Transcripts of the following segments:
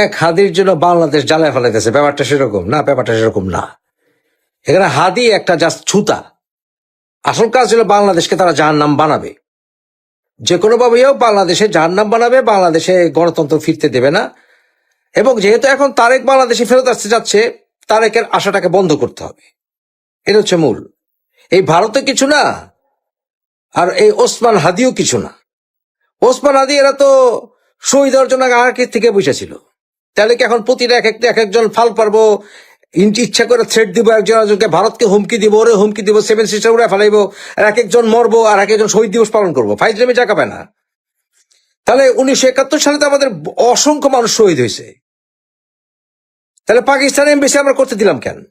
এক হাদির জন্য বাংলাদেশ জ্বালায় ফেলাইতেছে। ব্যাপারটা সেরকম না, ব্যাপারটা সেরকম না। এখানে হাদি একটা জাস্ট ছুতা। আসল কাজ হলো বাংলাদেশকে তারা যার নাম বানাবে। যে কোনো ভাবেও বাংলাদেশে যার নাম বানাবে, বাংলাদেশে গণতন্ত্র ফিরতে দেবে না। এবং যেহেতু এখন তারেক বাংলাদেশে ফেরত আসতে যাচ্ছে, তারেকের আশাটাকে বন্ধ করতে হবে। এটা হচ্ছে মূল। এই ভারতে কিছু না, আর এই ওসমান হাদিও কিছু না। ওসমান হাদি এরা তো শহীদ অর্জন আগে থেকে বসেছিল। তাহলে কি এখন প্রতিটা এক একটা এক একজন ফাল পারব? ইচ্ছা করে থ্রেড দিব, একজন একজনকে ভারতকে হুমকি দিব, ওরে হুমকি দিব সেভেন সিস্টার উড়ে ফেলাইবো, আর এক একজন মরবো, আর এক একজন শহীদ দিবস পালন করব। ফাইজলামে পায় না। তাহলে উনিশশো একাত্তর সালে তো আমাদের অসংখ্য মানুষ শহীদ হয়েছে। তাহলে পাকিস্তান এমবেসি আমরা করতে দিলাম কেন?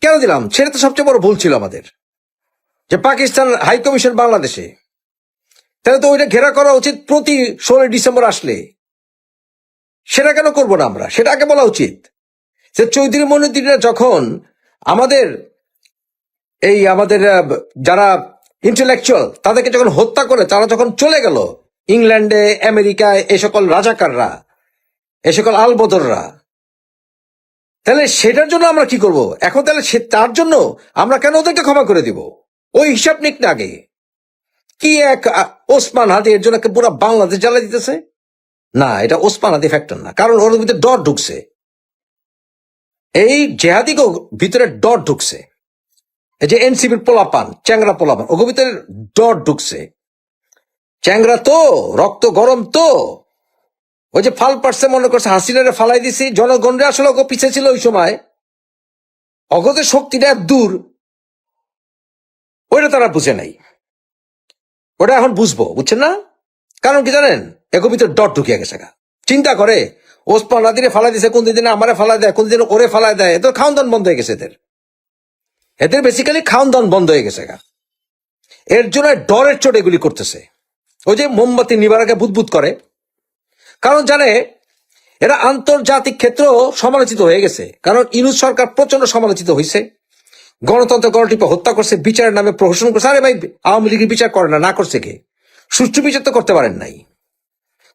কেন দিলাম? সেটা তো সবচেয়ে বড় ভুল ছিল আমাদের। যে পাকিস্তান হাই কমিশন বাংলাদেশে। তাহলে তো ওইটা ঘেরা করা উচিত প্রতি ষোলোই ডিসেম্বর আসলে। সেটা কেন করব না আমরা? সেটা আগে বলা উচিত। যে চৌধুরী মনুদ্দিনরা যখন আমাদের এই আমাদের যারা ইন্টেলেকচুয়াল তাদেরকে যখন হত্যা করে, তারা যখন চলে গেল ইংল্যান্ডে, আমেরিকায় এই সকল রাজাকাররা, এ সকল আলবদররা, তাহলে সেটার জন্য আমরা কি করব? এখন তাহলে সে, তার জন্য আমরা কেন ওদেরকে ক্ষমা করে দিব? ওই হিসাব নিক না আগে। কি এক ওসমান হাদি এর জন্য পুরো বাংলাদেশ জ্বালা দিতেছে? না, এটা ওসমান হাদি ফ্যাক্টর না, কারণ ওর ভিতরে ডট ঢুকছে। এই জেহাদিকে ভিতরে ডট ঢুকছে। এই যে এনসিপির পোলাপান, চ্যাংরা পোলাপান, ওগো ভিতরে ডট ঢুকছে। চ্যাংরা তো, রক্ত গরম তো। ওই যে ফাল পারছে, মনে করছে হাসিনারে ফালাই দিছি, জনগণরা আসলে ওকে পিছে ছিল ওই সময়। অগতের শক্তিটা দূর, ওইটা তারা বুঝে নাই। ওটা এখন বুঝব, বুঝছেন না? কারণ কি জানেন? এগো ভিতরে ডট ঢুকিয়ে গেছে। চিন্তা করে, ওসমান নাদিরে ফালাই দিছে, কোন দিনে আমারে ফালাই দেয়, কোন দিনে ওরে ফালাই দেয় এদের খাওন দান বন্ধ হয়ে গেছে এদের। এদের বেসিক্যালি খাওন দান বন্ধ হয়ে গেছে গা। এর জন্য ডরের চোট এগুলি করতেছে। ওই যে মোমবাতি নিবার আগে বুদবুদ করে। কারণ জানে, এরা আন্তর্জাতিক ক্ষেত্র সমালোচিত হয়ে গেছে। কারণ ইনুস সরকার প্রচণ্ড সমালোচিত হয়েছে গণতন্ত্র গণটিপে হত্যা করছে, বিচারের নামে প্রহসন করছে। আরে ভাই, আওয়ামী লীগের বিচার করে না না করছে কে? সুষ্ঠু বিচার তো করতে পারেন নাই।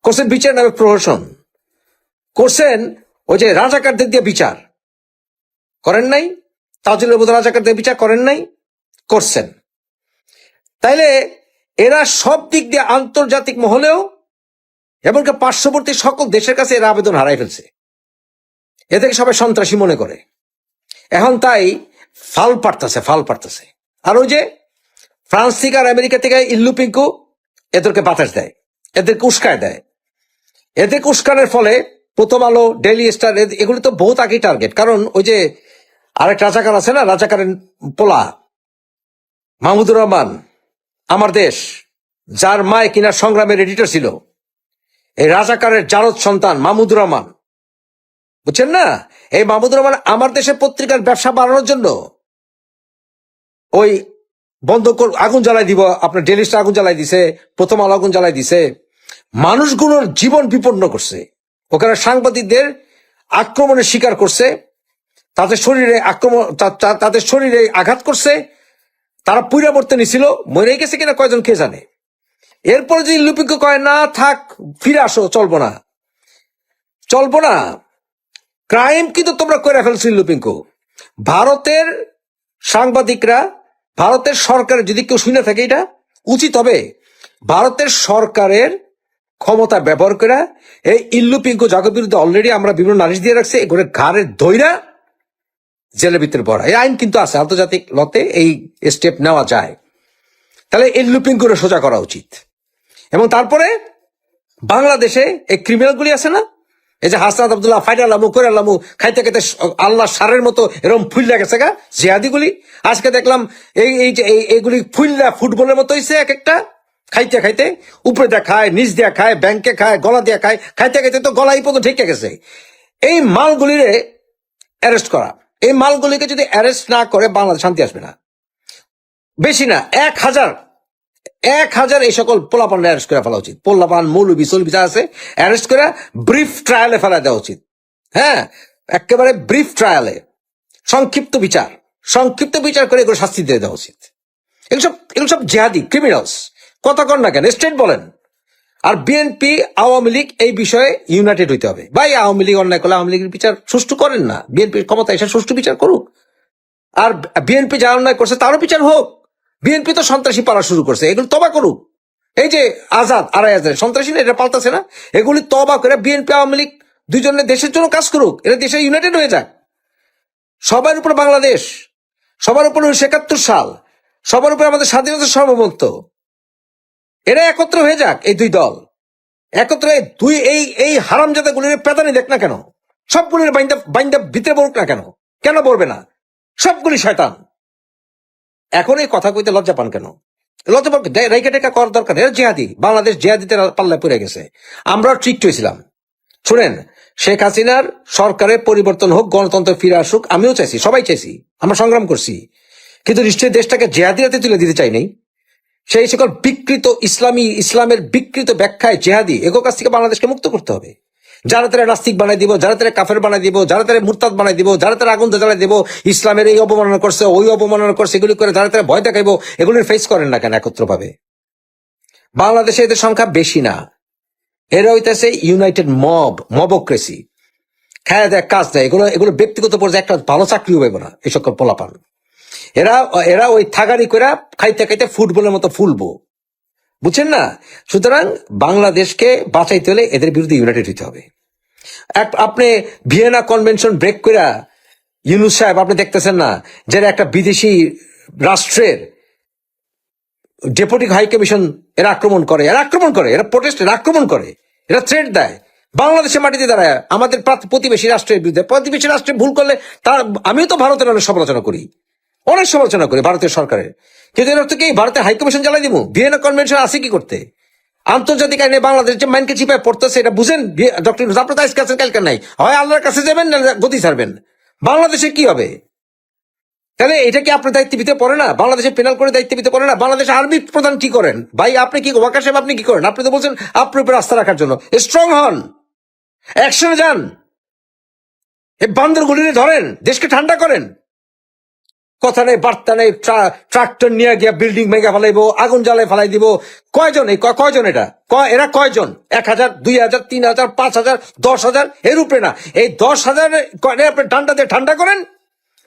করছেন বিচার নামে প্রহসন। করছেন ওই যে রাজাকারদের দিয়ে বিচার। করেন নাই? তাজুলের মতো রাজাকারদের বিচার করেন নাই? করছেন। তাইলে এরা সব দিক দিয়ে আন্তর্জাতিক মহলেও এমনকি পার্শ্ববর্তী সকল দেশের কাছে এরা আবেদন হারাই ফেলছে। এদেরকে সবাই সন্ত্রাসী মনে করে। এখন তাই ফাল পারতেছে ফাল পারতেছে। আর ওই যে ফ্রান্স থেকে আর আমেরিকা থেকে ইল্লু পিঙ্কু এদেরকে বাতাস দেয়, এদেরকে উস্কায় দেয়। এদেরকে উস্কানের ফলে প্রথম আলো ডেইলি স্টার এগুলি তো বহুত আগেই টার্গেট কারণ ওই যে আরেক রাজাকার আছে না, রাজাকারের পোলা, মাহমুদুর রহমান, আমার দেশ, যার মায় কিনা সংগ্রামের এডিটর ছিল, এই রাজাকারের জারদ সন্তান মাহমুদুর রহমান। বুঝছেন না? এই মাহমুদুর রহমান আমার দেশে পত্রিকার ব্যবসা বাড়ানোর জন্য ওই বন্ধ আগুন জ্বালাই দিব, আপনার ডেলি স্টার আগুন জ্বালাই দিছে, প্রথম আলো আগুন জ্বালাই দিছে। মানুষগুলোর জীবন বিপন্ন করছে। ওখানে সাংবাদিকদের আক্রমণের শিকার করছে তাদের শরীরে আক্রমণ তাদের শরীরে আঘাত করছে, তারা পুইরা মরতে নিছিল, মরে গেছে কিনা কয়জন কে জানে। এরপরে যদি লুপিকে কয়, না, থাক, ফিরে আসো, চলবো না। চলবো না। ক্রাইম কিন্তু তোমরা করে ফেলছো লুপিঙ্কু। ভারতের সাংবাদিকরা, ভারতের সরকারের যদি কেউ শুনে থাকে এটা, উচিত হবে। ভারতের সরকারের ক্ষমতা ব্যবহার করে এই ইল্লু পিঙ্কু জাগের বিরুদ্ধে অলরেডি আমরা বিভিন্ন নালিশ দিয়ে রাখছি, এগুলো ঘাড়ের ধৈরা জেলের ভিতরে পড়া এই আইন কিন্তু আছে, আন্তর্জাতিক লতে এই স্টেপ নেওয়া যায়। তাহলে এই লুপিঙ্কুরে সোজা করা উচিত। এবং তারপরে বাংলাদেশে এই ক্রিমিনালগুলি আছে না? এই যে হাসনাত আবদুল্লাহ করে আলামু খাইতে খাইতে আল্লাহ সারের মতো এরকম ফুল্লা গেছে গা, জিহাদিগুলি। আজকে দেখলাম এই এই- এইগুলি ফুল্লা ফুটবলের মতো হয়েছে এক একটা। খাইতে খাইতে উপরে দেয়া খায়, নিচ দিয়া খায় ব্যাংকে খায়, গলা দিয়া খায়, খাইতে খাইতে তো গলা এই পর্যন্ত ঠেকে গেছে। এই মালগুলিরে অ্যারেস্ট করা। এই মালগুলিকে যদি অ্যারেস্ট না করে, বাংলাদেশ শান্তি আসবে না। বেশি না, এক হাজার এক হাজার এই সকল পোলাপান অ্যারেস্ট করে ফেলা উচিত। পোলাপান, মৌলবি সলবি যা আছে অ্যারেস্ট করে ব্রিফ ট্রায়ালে ফেলা দেওয়া উচিত। হ্যাঁ একেবারে ব্রিফ ট্রায়ালে সংক্ষিপ্ত বিচার। সংক্ষিপ্ত বিচার করে এগুলো শাস্তি দিয়ে দেওয়া উচিত। এগুলো সব এগুলো সব জেহাদি ক্রিমিনালস কথা কর না কেন, স্টেট বলেন। আর বিএনপি আওয়ামী লীগ, এই বিষয়ে ইউনাইটেড হইতে হবে। ভাই, আওয়ামী লীগ অন্যায় করলে আওয়ামী লীগের বিচার সুষ্ঠু করেন না। বিএনপির ক্ষমতা এসে সুষ্ঠু বিচার করুক। আর বিএনপি যা অন্যায় করছে, তারও বিচার হোক। বিএনপি তো সন্ত্রাসী পাড়া শুরু করছে, এগুলো তবা করুক। এই যে আজাদ, আড়াই হাজার, সন্ত্রাসী না, এটা পাল্টাছে না? এগুলি তবা করে বিএনপি আওয়ামী লীগ দুজনে দেশের জন্য কাজ করুক। এরা দেশে ইউনাইটেড হয়ে যাক। সবার উপর বাংলাদেশ, সবার উপর উনিশশো একাত্তর সাল, সবার উপর আমাদের স্বাধীনতা সর্বমুক্ত এরা একত্র হয়ে যাক, এই দুই দল। একত্রে দুই এই এই হারামজাদা গুলির পেতানি দেখ না কেন? সবগুলির বাইন্দা বাইন্দা ভিতরে বলুক না কেন? কেন বলবে না? সবগুলি শয়তান। এখন এই কথা কইতে লজ্জা পান কেন? লজ্জা পান রেখা টেকা করার দরকার। এরা জেহাদি। বাংলাদেশ জেহাদিতে পাল্লায় পড়ে গেছে। আমরাও ট্রিক্ট হয়েছিলাম। শুনেন, শেখ হাসিনার সরকারের পরিবর্তন হোক, গণতন্ত্র ফিরে আসুক, আমিও চাইছি, সবাই চাইছি। আমরা সংগ্রাম করছি। কিন্তু নিশ্চয়ই দেশটাকে জেহাদিরাতে তুলে দিতে চাই নাই? সেই সকল বিকৃত ইসলামী, ইসলামের বিকৃত ব্যাখ্যায় জেহাদি এগো কাছ থেকে বাংলাদেশকে মুক্ত করতে হবে। যারা তারা নাস্তিক বানাই দিব, যারা তারা কাফের বানাই দিব, যারা তারা মুরতাদ বানাই দিব, যারা তারা আগুন জ্বালাই দিব, ইসলামের এই অবমাননা করছে, ওই অবমাননা করছে, এগুলি করে যারা তারা ভয় দেখাইবো এগুলির ফেস করেন না কেন একত্রভাবে? বাংলাদেশে এদের সংখ্যা বেশি না। এরা হইতেছে ইউনাইটেড মব মবক্রেসি খায় দেয়, কাজ দেয়, এগুলো এগুলো ব্যক্তিগত পর্যায়ে একটা ভালো চাকরিও পাইব না সকল পোলাপান। এরা এরা ওই থাগারি করে খাইতে খাইতে ফুটবলের মতো ফুলবো। বুঝছেন না? সুতরাং বাংলাদেশকে বাঁচাইতে হলে এদের বিরুদ্ধে ইউনাইটেড হইতে হবে। আপনি ভিয়েনা কনভেনশন ব্রেক করে ইউনুস সাহেব, আপনি দেখতেছেন না যারা একটা বিদেশি রাষ্ট্রের ডেপুটি হাই কমিশন এরা আক্রমণ করে? এরা আক্রমণ করে, এরা প্রোটেস্ট এরা আক্রমণ করে, এরা থ্রেট দেয়। বাংলাদেশের মাটিতে দাঁড়ায়, আমাদের প্রতিবেশী রাষ্ট্রের বিরুদ্ধে, প্রতিবেশী রাষ্ট্রে ভুল করলে তার, আমিও তো ভারতের অনেক সমালোচনা করি। অনেক সমালোচনা করে ভারতের সরকারের কিন্তু এর অর্থ কি? ভারতের হাইকমিশন জ্বালাই দিব। ভিয়েনা কনভেনশন আছে কি করতে? আন্তর্জাতিক আইনে বাংলাদেশ যে মাইনকে চিপায় পড়তেছে, এটা বুঝেন? ডক্টর আপনার তো কালকে নাই। হয় আল্লাহর কাছে যাবেন না গতি ছাড়বেন? বাংলাদেশে কি হবে? তাহলে এটা কি আপনার দায়িত্ব ভিতরে পড়ে না? বাংলাদেশে পেনাল করে দায়িত্ব দিতে পড়ে না? বাংলাদেশ আর্মি প্রধান কি করেন? ভাই, আপনি কি ওয়াকার সাহেব, আপনি কি করেন? আপনি তো বলছেন আপনার উপর আস্থা রাখার জন্য। স্ট্রং হন। অ্যাকশনে যান। এই বান্দর গুলিনে ধরেন। দেশকে ঠান্ডা করেন। কথা নেই, বার্তা নেই, ট্রা- ট্রাক্টর নিয়ে গিয়া বিল্ডিং ভেঙে ফেলাইবো, আগুন জ্বালায় ফেলাই দিব কয়জন এই? কয়জন এটা? এরা কয়জন? এক হাজার, দুই হাজার, তিন হাজার, পাঁচ হাজার, দশ হাজার? এর উপরে না। এই দশ হাজার আপনি ঠান্ডা দিয়ে ঠান্ডা করেন?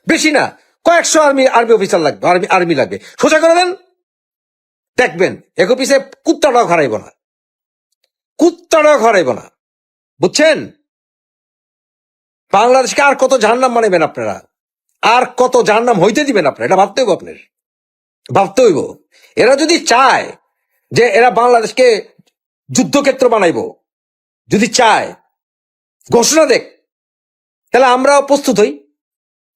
বেশি না। কয়েকশো আর্মি আর্মি অফিসার লাগবে, আর্মি আর্মি লাগবে। সোজা করে দেন। দেখবেন এক পিছে কুত্তাটাও খারাইব না। কুত্তাটাও খারাইব না। বুঝছেন? বাংলাদেশকে আর কত জাহান্নাম বানাবেন আপনারা? আর কত যার নাম হইতে দিবেন আপনারা, এটা ভাবতে হইব আপনার ভাবতে হইব। এরা যদি চায় যে এরা বাংলাদেশকে যুদ্ধক্ষেত্র বানাইব, যদি চায়, ঘোষণা দেখ, তাহলে আমরাও প্রস্তুত হই।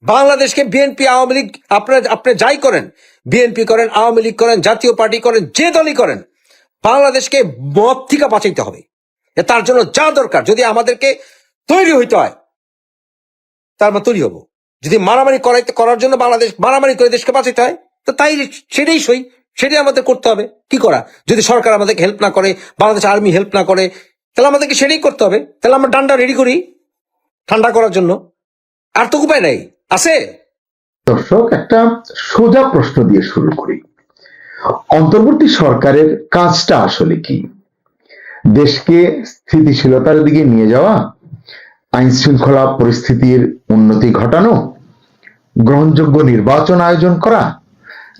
বাংলাদেশকে বিএনপি, আওয়ামী লীগ, আপনারা, আপনি যাই করেন, বিএনপি করেন, আওয়ামী লীগ করেন, জাতীয় পার্টি করেন, যে দলই করেন, বাংলাদেশকে মত থেকে বাঁচাইতে হবে। তার জন্য যা দরকার, যদি আমাদেরকে তৈরি হইতে হয়, তার আমরা তৈরি হব। যদি মারামারি করাইতে করার জন্য বাংলাদেশ মারামারি করে দেশকে বাঁচাইতে হয়, তো তাই সেটাই সই, সেটাই আমাদের করতে হবে। কি করা? যদি সরকার আমাদেরকে হেল্প না করে, বাংলাদেশ আর্মি হেল্প না করে, তাহলে আমাদেরকে সেটাই করতে হবে। তাহলে আমরা ডান্ডা রেডি করি, ঠান্ডা করার জন্য। আর তো উপায় নাই। আছে? দর্শক, একটা সোজা প্রশ্ন দিয়ে শুরু করি। অন্তর্বর্তী সরকারের কাজটা আসলে কি? দেশকে স্থিতিশীলতার দিকে নিয়ে যাওয়া আইন শৃঙ্খলা পরিস্থিতির উন্নতি ঘটানো, গ্রহণযোগ্য নির্বাচন আয়োজন করা,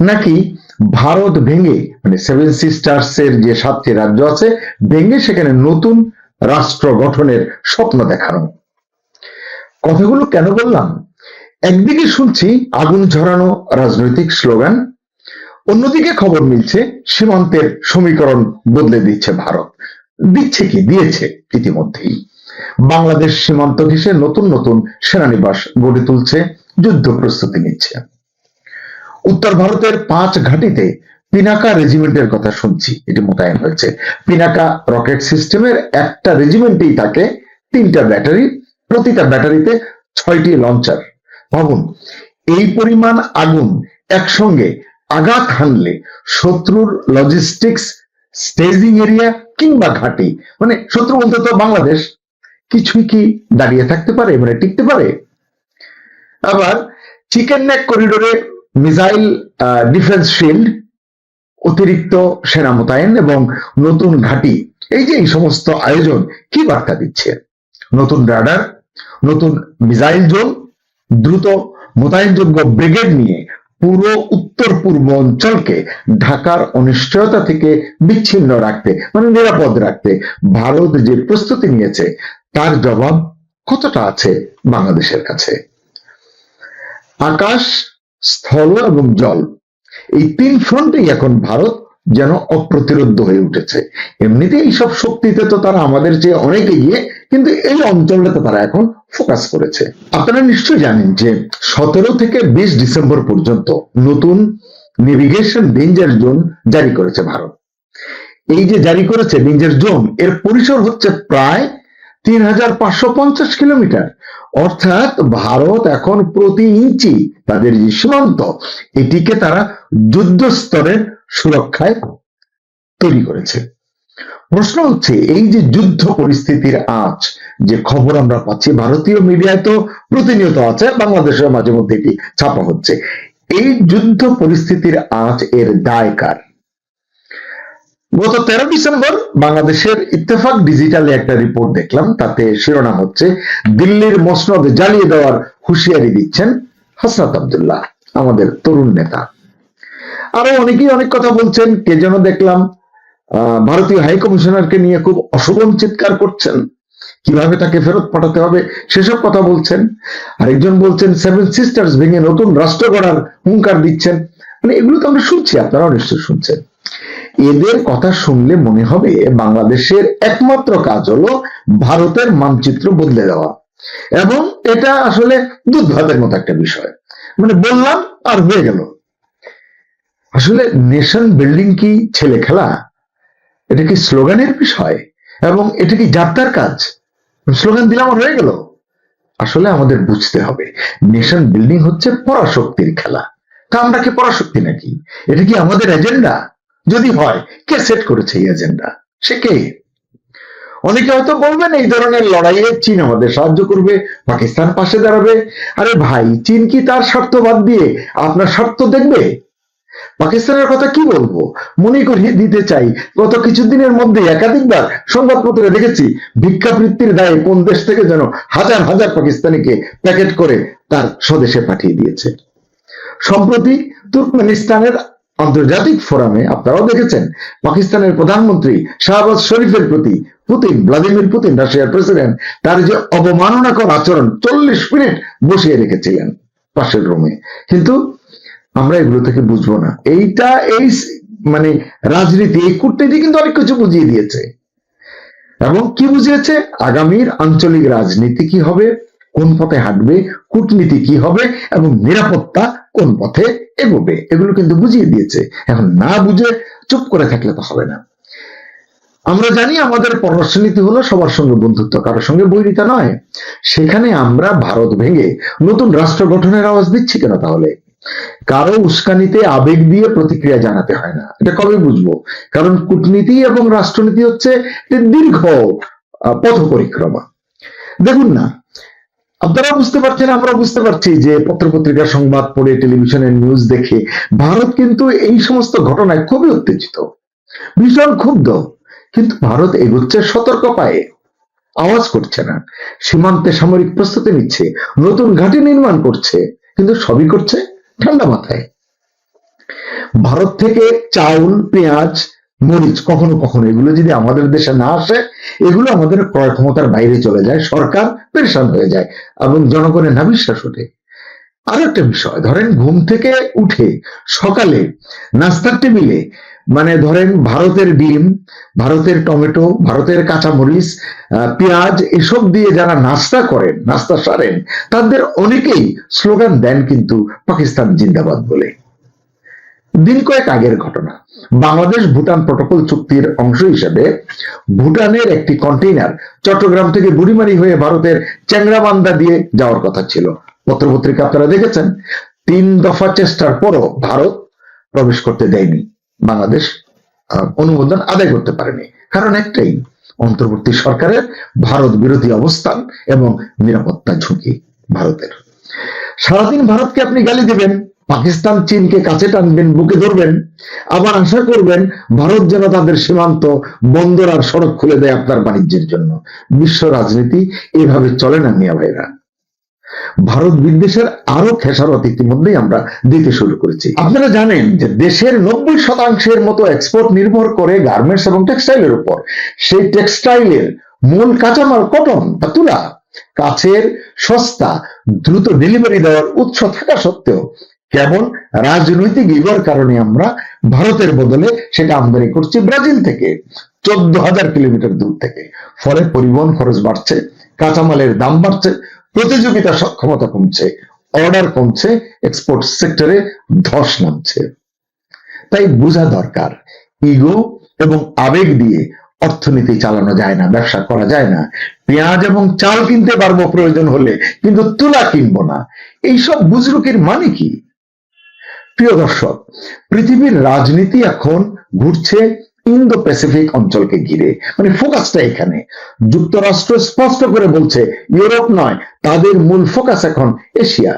নাকি ভারত ভেঙে মানে সেভেন সিস্টার্স এর যে সাতটি রাজ্য আছে, ভেঙে সেখানে নতুন রাষ্ট্র গঠনের স্বপ্ন দেখানো? কথাগুলো কেন বললাম? একদিকে শুনছি আগুন ঝরানো রাজনৈতিক স্লোগান, অন্যদিকে খবর মিলছে সীমান্তের সমীকরণ বদলে দিচ্ছে ভারত। দিচ্ছে কি? দিয়েছে ইতিমধ্যেই। বাংলাদেশ সীমান্ত ঘেঁষে নতুন নতুন সেনানিবাস গড়ে তুলছে, যুদ্ধ প্রস্তুতি নিচ্ছে। উত্তর ভারতের পাঁচ ঘাঁটিতে পিনাকা রেজিমেন্টের কথা শুনছি, এটি মোতায়েন হয়েছে। পিনাকা রকেট সিস্টেমের একটা রেজিমেন্টেই থাকে, তিনটা ব্যাটারি, প্রতিটা ব্যাটারিতে ছয়টি লঞ্চার। ভাবুন, এই পরিমাণ আগুন একসঙ্গে আঘাত হানলে শত্রুর লজিস্টিক্স স্টেজিং এরিয়া কিংবা ঘাঁটি মানে শত্রু বলতে তো বাংলাদেশ। কিছুই কি দাঁড়িয়ে থাকতে পারে মানে টিকতে পারে? আবার চিকেন নেক করিডোরে মিসাইল ডিফেন্স শিল্ড অতিরিক্ত সেনা মোতায়েন এবং নতুন ঘাঁটি, এই যে এই সমস্ত আয়োজন কি বার্তা দিচ্ছে? নতুন রাডার নতুন মিসাইল জোন দ্রুত মোতায়েনযোগ্য ব্রিগেড নিয়ে পুরো উত্তর পূর্ব অঞ্চলকে ঢাকার অনিশ্চয়তা থেকে বিচ্ছিন্ন রাখতে মানে নিরাপদ রাখতে ভারত যে প্রস্তুতি নিয়েছে তার জবাব কতটা আছে বাংলাদেশের কাছে? আকাশ, স্থল এবং জল, এই তিন ফ্রন্টেই এখন ভারত যেন অপ্রতিরোধ হয়ে উঠেছে। এমনিতে এইসব শক্তিতে তো তারা আমাদের চেয়ে অনেক এগিয়ে, কিন্তু এই অঞ্চলটাতে তারা এখন ফোকাস করেছে। আপনারা নিশ্চয়ই জানেন যে সতেরো থেকে বিশ ডিসেম্বর পর্যন্ত নতুন নেভিগেশন ডেঞ্জার জোন জারি করেছে ভারত। এই যে জারি করেছে ডেঞ্জার জোন এর পরিসর হচ্ছে প্রায় তিন হাজার পাঁচশো পঞ্চাশ কিলোমিটার। অর্থাৎ ভারত এখন প্রতি ইঞ্চি তাদের যে সীমান্ত, এটিকে তারা যুদ্ধ স্তরের সুরক্ষায় তৈরি করেছে। প্রশ্ন হচ্ছে, এই যে যুদ্ধ পরিস্থিতির আঁচ, যে খবর আমরা পাচ্ছি, ভারতীয় মিডিয়ায় তো প্রতিনিয়ত আছে, বাংলাদেশের মাঝে মধ্যে এটি ছাপা হচ্ছে। এই যুদ্ধ পরিস্থিতির আঁচ এর দায় কার? গত তেরো ডিসেম্বর বাংলাদেশের ইত্তেফাক ডিজিটালে একটা রিপোর্ট দেখলাম, তাতে শিরোনাম হচ্ছে, দিল্লির মসনদ জ্বালিয়ে দেওয়ার হুঁশিয়ারি দিচ্ছেন হাসনাত আব্দুল্লাহ, আমাদের তরুণ নেতা। আরও অনেকেই অনেক কথা বলছেন, কে যেন দেখলাম ভারতীয় হাই কমিশনারকে নিয়ে খুব অশোভন চিৎকার করছেন। কীভাবে তাকে ফেরত পাঠাতে হবে, সেসব কথা বলছেন। আরেকজন বলছেন সেভেন সিস্টার্স ভেঙে নতুন রাষ্ট্র গড়ার হুঙ্কার দিচ্ছেন। মানে এগুলো তো আমরা শুনছি, আপনারাও নিশ্চয় শুনছেন। এদের কথা শুনলে মনে হবে বাংলাদেশের একমাত্র কাজ হলো ভারতের মানচিত্র বদলে দেওয়া। এবং এটা আসলে দুধ ভাতের মতো একটা বিষয়। মানে বললাম, আর হয়ে গেল। আসলে নেশন বিল্ডিং কি ছেলে খেলা? এটা কি স্লোগানের বিষয়? এবং এটা কি যাত্রার কাজ? স্লোগান দিলাম আর হয়ে গেল। আসলে আমাদের বুঝতে হবে নেশন বিল্ডিং হচ্ছে পরাশক্তির খেলা। তা আমরা কি পরাশক্তি নাকি? এটা কি আমাদের এজেন্ডা যদি হয়, কে সেট করেছে এই এজেন্ডা সে কে? অনেকে হয়তো বলবেন, এই ধরনের লড়াইয়ে চীন আমাদের সাহায্য করবে, পাকিস্তান পাশে দাঁড়াবে। আরে ভাই, চীন কি তার স্বার্থ বাদ দিয়ে আপনার স্বার্থ দেখবে? পাকিস্তানের কথা কি বলব? মনে করিয়ে দিতে চাই, গত কিছুদিনের মধ্যে একাধিকবার সংবাদপত্রে দেখেছি, ভিক্ষাবৃত্তির দায়ে কোন দেশ থেকে যেন হাজার হাজার পাকিস্তানিকে প্যাকেট করে তার স্বদেশে পাঠিয়ে দিয়েছে। সম্প্রতি তুর্কমেনিস্তানের আন্তর্জাতিক ফোরামে আপনারাও দেখেছেন, পাকিস্তানের প্রধানমন্ত্রী শাহবাজ শরীফের প্রতি পুতিন, ভ্লাদিমির পুতিন, রাশিয়ার প্রেসিডেন্ট, তার যে অবমাননাকর আচরণ চল্লিশ মিনিট বসিয়ে রেখেছিলেন পাশের রুমে। কিন্তু আমরা এগুলো থেকে বুঝব না। এইটা, এই মানে রাজনীতি, এই কূটনীতি কিন্তু অনেক কিছু বুঝিয়ে দিয়েছে। এবং কি বুঝিয়েছে? আগামীর আঞ্চলিক রাজনীতি কি হবে? কোন পথে হাঁটবে? কূটনীতি কি হবে? এবং নিরাপত্তা কোন পথে এগোবে? এগুলো কিন্তু বুঝিয়ে দিয়েছে। এখন না বুঝে চুপ করে থাকলে তো হবে না। আমরা জানি আমাদের পররাষ্ট্রনীতি হলো সবার সঙ্গে বন্ধুত্ব কারোর সঙ্গে বৈরিতা নয়। সেখানে আমরা ভারত ভেঙে নতুন রাষ্ট্র গঠনের আওয়াজ দিচ্ছি কেন তাহলে? কারও উস্কানিতে আবেগ দিয়ে প্রতিক্রিয়া জানাতে হয় না। এটা কবে বুঝব? কারণ কূটনীতি এবং রাষ্ট্রনীতি হচ্ছে দীর্ঘ পথ পরিক্রমা দেখুন না আপনারা বুঝতে পারছেন আমরা বুঝতে পারছি যে পত্রপত্রিকার সংবাদ পড়ে টেলিভিশনের নিউজ দেখে ভারত কিন্তু এই সমস্ত ঘটনায় খুবই উত্তেজিত। ভীষণ ক্ষুব্ধ। কিন্তু ভারত এগোচ্ছে সতর্ক পায়ে। আওয়াজ করছে না। সীমান্তে সামরিক প্রস্তুতি নিচ্ছে। নতুন ঘাঁটি নির্মাণ করছে। কিন্তু সবই করছে ঠান্ডা মাথায়। ভারত থেকে চাউল, পেঁয়াজ মরিচ কখনো কখনো এগুলো যদি আমাদের দেশে না আসে এগুলো আমাদের ক্রয় ক্ষমতার বাইরে চলে যায় সরকার পেরেশান হয়ে যায় এবং জনগণের নাবিশ্বাস ওঠে। আরও একটা বিষয় ধরেন ঘুম থেকে উঠে সকালে নাস্তার টেবিলে মানে ধরেন ভারতের ডিম ভারতের টমেটো ভারতের কাঁচামরিচ আহ, পেঁয়াজ এসব দিয়ে যারা নাস্তা করেন নাস্তা সারেন তাদের অনেকেই স্লোগান দেন কিন্তু পাকিস্তান জিন্দাবাদ বলে। দিন কয়েক আগের ঘটনা। বাংলাদেশ ভুটান প্রটোকল চুক্তির অংশ হিসেবে ভুটানের একটি কন্টেইনার চট্টগ্রাম থেকে বুড়িমারি হয়ে ভারতের চ্যাংরাবান্ধা দিয়ে যাওয়ার কথা ছিল। পত্রপত্রিকা আপনারা দেখেছেন। তিন দফা চেষ্টার পরও ভারত প্রবেশ করতে দেয়নি। বাংলাদেশ অনুমোদন আদায় করতে পারেনি। কারণ একটাই, অন্তর্বর্তী সরকারের ভারত বিরোধী অবস্থান এবং নিরাপত্তা ঝুঁকি ভারতের। সারাদিন ভারতকে আপনি গালি দেবেন। পাকিস্তান চীনকে কাছে টানবেন, বুকে ধরবেন। আবার আশা করবেন, ভারত যেন তাদের সীমান্ত বন্দর আর সড়ক খুলে দেয় আপনার বাণিজ্যের জন্য। বিশ্ব রাজনীতি এভাবে চলে না, মিয়া ভাইরা। ভারত বিদ্বেষের আরও খেসারত ইতিমধ্যেই আমরা দিতে শুরু করেছি। আপনারা জানেন যে দেশের নব্বই শতাংশের মতো এক্সপোর্ট নির্ভর করে গার্মেন্টস এবং টেক্সটাইলের উপর। সেই টেক্সটাইলের মূল কাঁচামাল কটন বা তুলা কাছের সস্তা, দ্রুত ডেলিভারি দেওয়ার উৎস থাকা সত্ত্বেও কেবল রাজনৈতিক ইগোর কারণে আমরা ভারতের বদলে সেটা আমদানি করছি ব্রাজিল থেকে চোদ্দ হাজার কিলোমিটার দূর থেকে। ফলে পরিবহন খরচ বাড়ছে, কাঁচামালের দাম বাড়ছে, প্রতিযোগিতা সক্ষমতা কমছে, অর্ডার কমছে এক্সপোর্ট সেক্টরে ধস নামছে। তাই বোঝা দরকার, ইগো এবং আবেগ দিয়ে অর্থনীতি চালানো যায় না, ব্যবসা করা যায় না। পেঁয়াজ এবং চাল কিনতে পারব প্রয়োজন হলে, কিন্তু তুলা কিনবো না। এইসব বুজরুকের মানে কি? প্রিয় দর্শক, পৃথিবীর রাজনীতি এখন ঘুরছে ইন্দো প্যাসিফিক অঞ্চলকে ঘিরে। মানে ফোকাসটা এখানে। যুক্তরাষ্ট্র স্পষ্ট করে বলছে, ইউরোপ নয়, তাদের মূল ফোকাস এখন এশিয়া।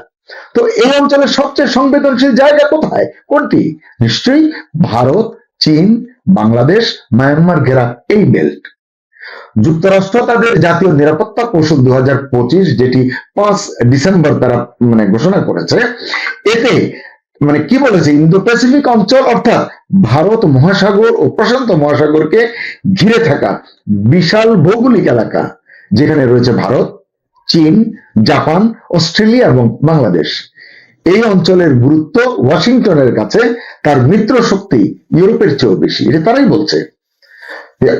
তো এই অঞ্চলের সবচেয়ে সংবেদনশীল জায়গা কোথায়? কোনটি? নিশ্চয়ই ভারত, চীন, বাংলাদেশ, মায়ানমার ঘেরা এই বেল্ট। যুক্তরাষ্ট্র তাদের জাতীয় নিরাপত্তা কৌশল দু হাজার পঁচিশ, যেটি পাঁচ ডিসেম্বর তারা মানে ঘোষণা করেছে, এতে মানে কি বলেছে ইন্দো প্যাসিফিক অঞ্চল অর্থাৎ ভারত মহাসাগর ও প্রশান্ত মহাসাগরকে ঘিরে থাকা বিশাল ভৌগোলিক এলাকা, যেখানে রয়েছে ভারত, চীন, জাপান, অস্ট্রেলিয়া এবং বাংলাদেশ। এই অঞ্চলের গুরুত্ব ওয়াশিংটনের কাছে, তার মিত্র শক্তি ইউরোপের চেয়েও বেশি, এটা তারাই বলছে।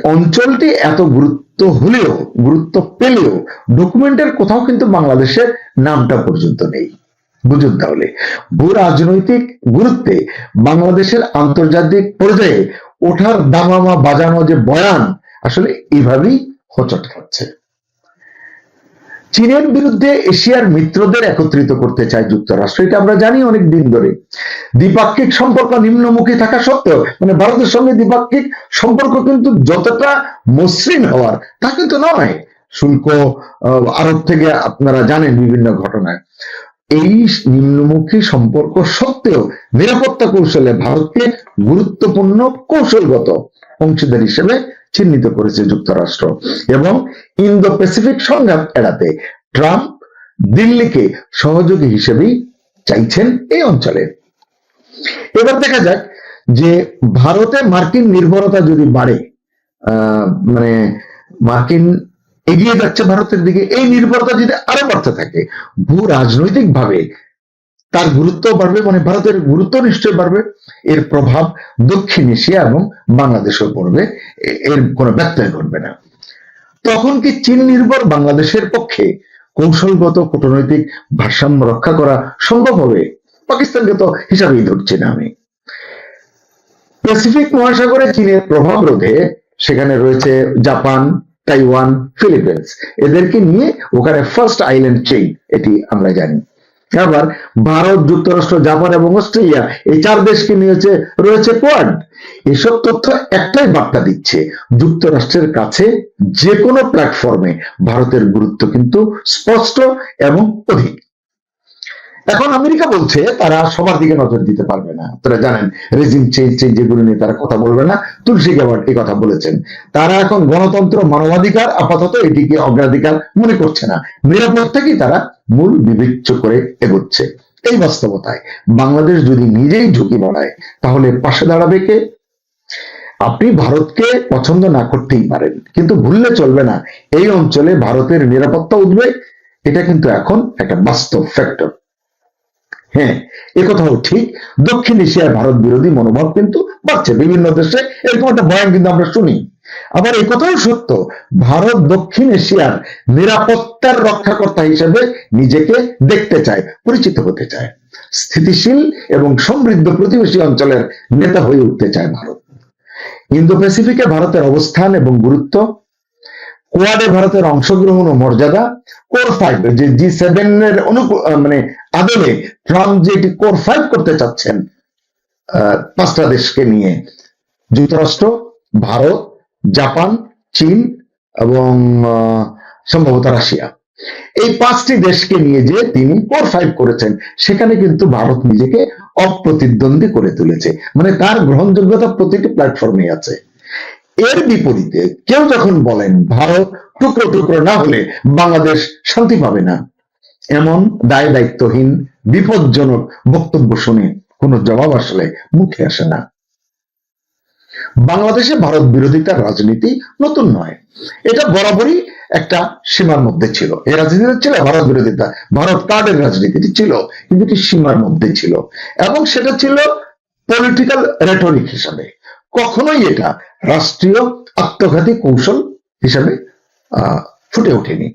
অঞ্চলটি এত গুরুত্ব হলেও, গুরুত্ব পেলেও ডকুমেন্টের কোথাও কিন্তু বাংলাদেশের নামটা পর্যন্ত নেই। বুঝুন তাহলে। ভূ রাজনৈতিক গুরুত্বে বাংলাদেশের আন্তর্জাতিক পর্যায়ে ওঠার দামামা বাজানো যে বয়ান, আসলে এইভাবেই হোঁচট খাচ্ছে। চীনের বিরুদ্ধে এশিয়ার মিত্রদের একত্রিত করতে চায় যুক্তরাষ্ট্র, এটা আমরা জানি অনেক দিন ধরে। দ্বিপাক্ষিক সম্পর্ক নিম্নমুখী থাকা সত্ত্বেও মানে ভারতের সঙ্গে দ্বিপাক্ষিক সম্পর্ক কিন্তু যতটা মসৃণ হওয়ার, তা কিন্তু নয়। শুল্ক আরব থেকে আপনারা জানেন বিভিন্ন ঘটনায়। এই নিম্নমুখী সম্পর্ক সত্ত্বেও নিরাপত্তা কৌশলে ভারতকে গুরুত্বপূর্ণ কৌশলগত অংশীদার হিসেবে চিহ্নিত করেছে যুক্তরাষ্ট্র এবং ইন্দো প্যাসিফিক সংঘাত এড়াতে ট্রাম্প দিল্লিকে সহযোগী হিসেবেই চাইছেন এই অঞ্চলে। এবার দেখা যাক যে ভারতে মার্কিন নির্ভরতা যদি বাড়ে মানে মার্কিন এগিয়ে যাচ্ছে ভারতের দিকে, এই নির্ভরতা যদি আরও বাড়তে থাকে, ভূ রাজনৈতিক ভাবে তার গুরুত্ব বাড়বে মানে ভারতের গুরুত্ব নিশ্চয় বাড়বে, এর প্রভাব দক্ষিণ এশিয়া এবং বাংলাদেশেও পড়বে এর কোনো ব্যত্যয় ঘটবে না। তখন কি চীন নির্ভর বাংলাদেশের পক্ষে কৌশলগত কূটনৈতিক ভারসাম্য রক্ষা করা সম্ভব হবে? পাকিস্তানকে তো হিসাবেই ধরছি না আমি। প্যাসিফিক মহাসাগরে চীনের প্রভাব রোধে সেখানে রয়েছে জাপান তাইওয়ান ফিলিপিন্স এদেরকে নিয়ে ওখানে ফার্স্ট আইল্যান্ড চেইন এটি আমরা জানি। আবার ভারত, যুক্তরাষ্ট্র, জাপান এবং অস্ট্রেলিয়া, এই চার দেশকে নিয়েছে, রয়েছে কোয়াড এসব তথ্য একটাই বার্তা দিচ্ছে, যুক্তরাষ্ট্রের কাছে যে কোনো প্ল্যাটফর্মে ভারতের গুরুত্ব কিন্তু স্পষ্ট এবং অধিক। এখন আমেরিকা বলছে তারা সবার দিকে নজর দিতে পারবে না। আপনারা জানেন রেজিম চেঞ্জ চেঞ্জ যেগুলো নিয়ে তারা কথা বলবে না। তুলসী গ্যাবার্ড এই কথা বলেছেন। তারা এখন গণতন্ত্র, মানবাধিকার, আপাতত এটিকে অগ্রাধিকার মনে করছে না। নিরাপত্তাকেই তারা মূল বিবেচ্য করে এগোচ্ছে। এই বাস্তবতায় বাংলাদেশ যদি নিজেই ঝুঁকি বাড়ায় তাহলে পাশে দাঁড়াবে কে? আপনি ভারতকে পছন্দ না করতেই পারেন, কিন্তু ভুললে চলবে না। এই অঞ্চলে ভারতের নিরাপত্তা উদ্বেগ, এটা কিন্তু এখন একটা বাস্তব ফ্যাক্টর হ্যাঁ একথাও ঠিক। দক্ষিণ এশিয়ার ভারত বিরোধী মনোভাব কিন্তু বাড়ছে বিভিন্ন দেশে। এরকম একটা বয়ান কিন্তু আমরা শুনি। আবার একথাও সত্য, ভারত দক্ষিণ এশিয়ার নিরাপত্তার রক্ষাকর্তা হিসেবে নিজেকে দেখতে চায়, পরিচিত হতে চায়। স্থিতিশীল এবং সমৃদ্ধ প্রতিবেশী অঞ্চলের নেতা হয়ে উঠতে চায় ভারত। ইন্দো প্যাসিফিকে ভারতের অবস্থান এবং গুরুত্ব, কোয়াডে ভারতের অংশগ্রহণ ও মর্যাদা, কোর ফাইভ, যে জি সেভেন এর অনুকূ মানে আদলে ট্রাম্প যে এটি কোর ফাইভ করতে চাচ্ছেন পাঁচটা দেশকে নিয়ে, যুক্তরাষ্ট্র, ভারত, জাপান, চীন এবং সম্ভবত রাশিয়া। এই পাঁচটি দেশকে নিয়ে যে তিনি ফোর ফাইভ করেছেন, সেখানে কিন্তু ভারত নিজেকে অপ্রতিদ্বন্দ্বী করে তুলেছে। মানে তার গ্রহণযোগ্যতা প্রতিটি প্ল্যাটফর্মে আছে। এর বিপরীতে কেউ যখন বলেন, ভারত টুকরো টুকরো না হলে বাংলাদেশ শান্তি পাবে না এমন দায় দায়িত্বহীন বিপজ্জনক বক্তব্য শুনে কোনো জবাব আসলে মুখে আসে না। বাংলাদেশে ভারত বিরোধিতার রাজনীতি নতুন নয়। এটা বরাবরই একটা সীমার মধ্যে ছিল। এই রাজনীতি ছিল ভারত বিরোধিতা ভারত কার্ডের রাজনীতিটি ছিল কিন্তু এটি সীমার মধ্যে ছিল। এবং সেটা ছিল পলিটিক্যাল রেটরিক হিসাবে। কখনোই এটা রাষ্ট্রীয় আত্মঘাতী কৌশল হিসাবে আহ, ফুটে ওঠেনি।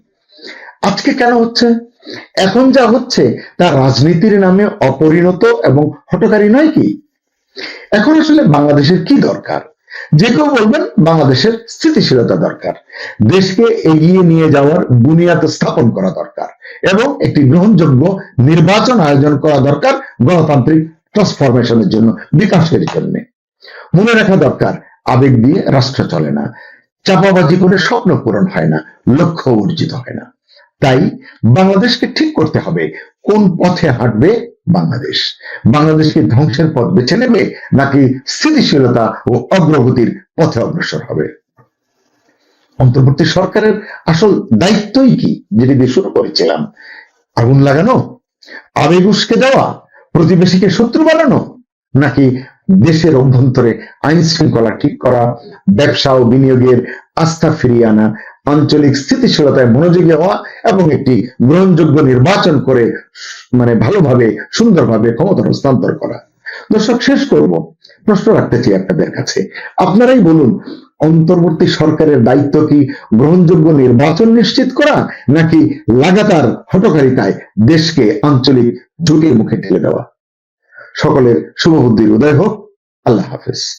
আজকে কেন হচ্ছে? এখন যা হচ্ছে, তা রাজনীতির নামে অপরিণত এবং হটকারী নয় কি? এখন আসলে বাংলাদেশের কি দরকার? যে কেউ বলবেন বাংলাদেশের স্থিতিশীলতা দরকার। দেশকে এগিয়ে নিয়ে যাওয়ার বুনিয়াদ স্থাপন করা দরকার এবং একটি গ্রহণযোগ্য নির্বাচন আয়োজন করা দরকার গণতান্ত্রিক ট্রান্সফরমেশনের জন্য, বিকাশের জন্য। মনে রাখা দরকার, আবেগ দিয়ে রাষ্ট্র চলে না। চাপাবাজি করে স্বপ্ন পূরণ হয় না, লক্ষ্য অর্জিত হয় না। তাই বাংলাদেশকে ঠিক করতে হবে কোন পথে হাঁটবে বাংলাদেশ। বাংলাদেশকে ধ্বংসের পথ বেছে নেবে নাকি স্থিতিশীলতা ও অগ্রগতির পথে অগ্রসর হবে? অন্তর্বর্তী সরকারের আসল দায়িত্বই কি যেটি দিয়ে শুরু করেছিলাম? আগুন লাগানো? আবেগ উস্কে দেওয়া? প্রতিবেশীকে শত্রু বানানো? নাকি দেশের অভ্যন্তরে আইন শৃঙ্খলা ঠিক করা? ব্যবসা ও বিনিয়োগের আস্থা ফিরিয়ে আনা? আঞ্চলিক স্থিতিশীলতায় মনোযোগী হওয়া এবং একটি গ্রহণযোগ্য নির্বাচন করে মানে ভালোভাবে, সুন্দরভাবে ক্ষমতা হস্তান্তর করা। দর্শক, শেষ করব। প্রশ্ন রাখতে চাই আপনাদের কাছে। আপনারাই বলুন, অন্তর্বর্তী সরকারের দায়িত্ব কি গ্রহণযোগ্য নির্বাচন নিশ্চিত করা, নাকি লাগাতার হটকারিতায় দেশকে আঞ্চলিক জুটের মুখে ঠেলে দেওয়া? সকলের শুভবুদ্ধির উদয় হোক। আল্লাহ হাফেজ।